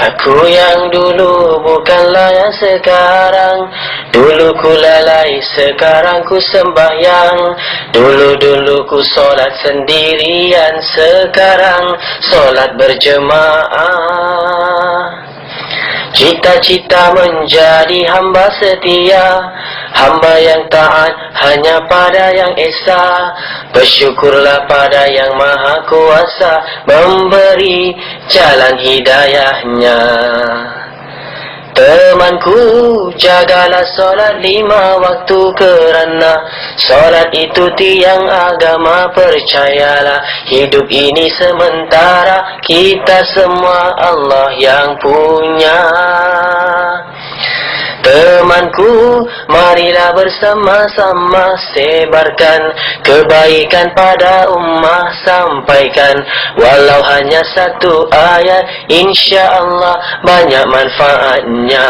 Aku yang dulu bukanlah yang sekarang. Dulu ku lalai, sekarang ku sembahyang. Dulu-dulu ku solat sendirian Sekarang solat berjemaah Cita-cita menjadi hamba setia Hamba yang taat hanya pada yang esa. Bersyukurlah pada yang maha kuasa Memberi jalan hidayahnya Temanku, jagalah solat lima waktu kerana Solat itu tiang agama percayalah. Hidup ini sementara kita semua Allah yang punya Temanku, marilah bersama-sama sebarkan kebaikan pada ummah sampaikan walau hanya satu ayat insya Allah banyak manfaatnya.